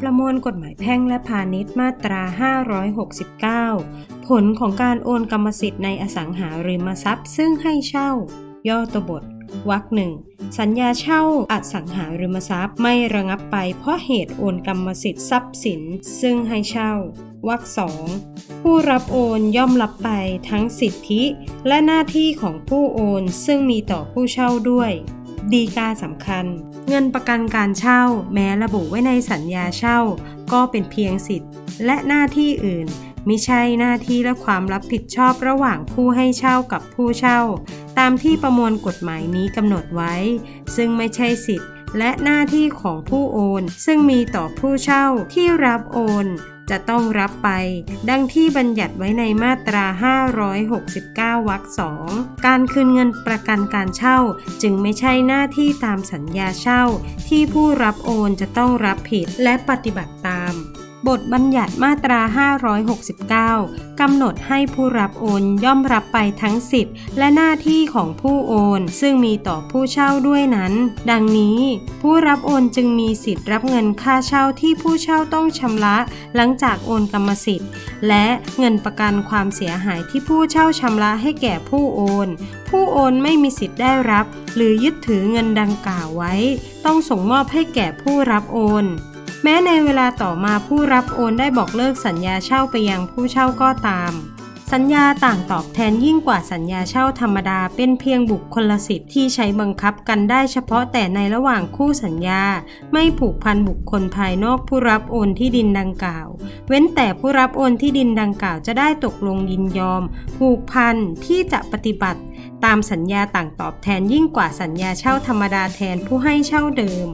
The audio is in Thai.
ประมวลกฎหมายแพ่งและพาณิชย์มาตรา 569 ผลของการโอนกรรมสิทธิ์ในอสังหาริมทรัพย์ซึ่งให้เช่า ย่อตัวบทวรรคหนึ่งสัญญาเช่าอสังหาริมทรัพย์ไม่ระงับไปเพราะเหตุโอนกรรมสิทธิ์ทรัพย์สิน ซึ่งให้เช่าวรรคสองผู้รับโอนย่อมรับไปทั้งสิทธิ และหน้าที่ของผู้โอนซึ่งมีต่อผู้เช่าด้วย ดีกาสำคัญ เงินประกันการเช่า แม้ระบุไว้ในสัญญาเช่า ก็เป็นเพียงสิทธิ์ และหน้าที่อื่นมิใช่หน้าที่และความรับผิดชอบระหว่างผู้ให้เช่ากับผู้เช่า ตามที่ประมวลกฎหมายนี้กำหนดไว้ ซึ่งไม่ใช่สิทธิ์และหน้าที่ของผู้โอน ซึ่งมีต่อผู้เช่าที่รับโอน จะต้องรับไป ดังที่บัญญัติไว้ในมาตรา 569 วรรคสองการคืนเงินประกันการเช่า จึงไม่ใช่หน้าที่ตามสัญญาเช่า ที่ผู้รับโอนจะต้องรับผิดและปฏิบัติตาม บทบัญญัติมาตรา 569 กำหนดให้ผู้รับโอนย่อมรับไปทั้งสิทธิ์และหน้าที่ของผู้โอน ซึ่งมีต่อผู้เช่าด้วยนั้น ดังนี้ ผู้รับโอนจึงมีสิทธิ์รับเงินค่าเช่าที่ผู้เช่าต้องชำระ หลังจากโอนกรรมสิทธิ์ และเงินประกันความเสียหายที่ผู้เช่าชำระให้แก่ผู้โอน ผู้โอนไม่มีสิทธิ์ได้รับ หรือยึดถือเงินดังกล่าวไว้ ต้องส่งมอบให้แก่ผู้รับโอน แม้ในเวลาต่อมาผู้รับโอนได้บอกเลิกสัญญาเช่าไปยังผู้เช่าก็ตาม สัญญาต่างตอบแทนยิ่งกว่าสัญญาเช่าธรรมดาเป็นเพียงบุคคลสิทธิ์ที่ใช้บังคับกันได้เฉพาะแต่ในระหว่างคู่สัญญา ไม่ผูกพันบุคคลภายนอกผู้รับโอนที่ดินดังกล่าว เว้นแต่ผู้รับโอนที่ดินดังกล่าวจะได้ตกลงยินยอม ผูกพันที่จะปฏิบัติ ตามสัญญาต่างตอบแทนยิ่งกว่าสัญญาเช่าธรรมดาแทนผู้ให้เช่าเดิม